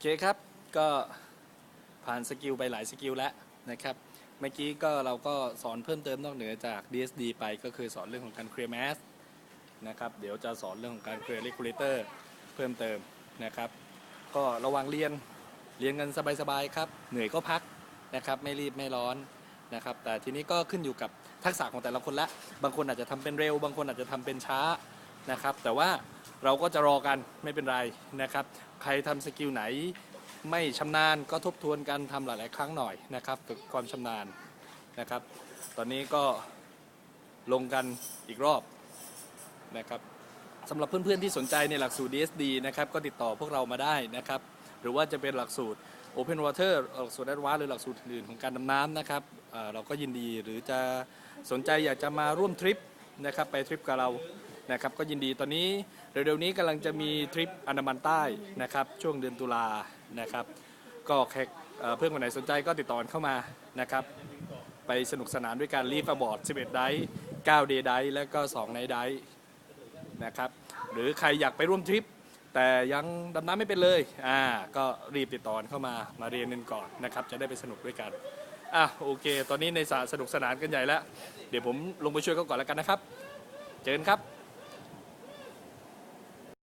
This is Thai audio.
เคครับก็ผ่านสกิลไปหลายสกิลแล้วนะครับเมื่อกี้ก็เราก็สอนเพิ่มเติมนอกเหนือจาก DSD ไปก็คือสอนเรื่องของการ clear mass นะครับเดี๋ยวจะสอนเรื่องของการ clear regulator เพิ่มเติมนะครับ ก็ระวังเรียนเรียนกันสบายๆครับเหนื่อยก็พักนะครับไม่รีบไม่ร้อนนะครับแต่ทีนี้ก็ขึ้นอยู่กับทักษะของแต่ละคนละ บางคนอาจจะทำเป็นเร็ว บางคนอาจจะทำเป็นช้านะครับแต่ว่า เราก็จะรอกันไม่เป็นไรนะครับ ใครทำสกิลไหนไม่ชำนาญก็ทบทวนกันทำหลาย ๆ ครั้งหน่อยนะครับฝึกความชำนาญนะครับ ตอนนี้ก็ลงกันอีกรอบนะครับสำหรับเพื่อน ๆ ที่สนใจในหลักสูตร DSD นะครับก็ติดต่อพวกเรามาได้นะครับ หรือว่าจะเป็นหลักสูตร Open Water หลักสูตร a d v a n c e หรือหลักสูตรอื่นของการดำน้ำนะครับเราก็ยินดีหรือจะสนใจอยากจะมาร่วมทริปนะครับไปทริปกับเรา นะครับก็ยินดีตอนนี้เร็วๆนี้กำลังจะมีทริปอันดามันใต้นะครับช่วงเดือนตุลานะครับก็แขกเอ่อเพื่อนคนไหนสนใจก็ติดต่อเข้ามานะครับไปสนุกสนานด้วยการรีฟอบอร์ด 11 ไดท์9เดย์ไดท์และก็2ไนท์ไดท์นะครับหรือใครอยากไปร่วมทริป แต่ยังดำน้ำไม่เป็นเลยอ่าก็รีบติดต่อเข้ามามาเรียนกันก่อนนะครับจะได้ไปสนุกด้วยกันอะโอเค ตอนนี้ในสระสนุกสนานกันใหญ่แล้ว เดี๋ยวผมลงไปช่วยเขาก่อนแล้วกันนะครับ เจอกันครับ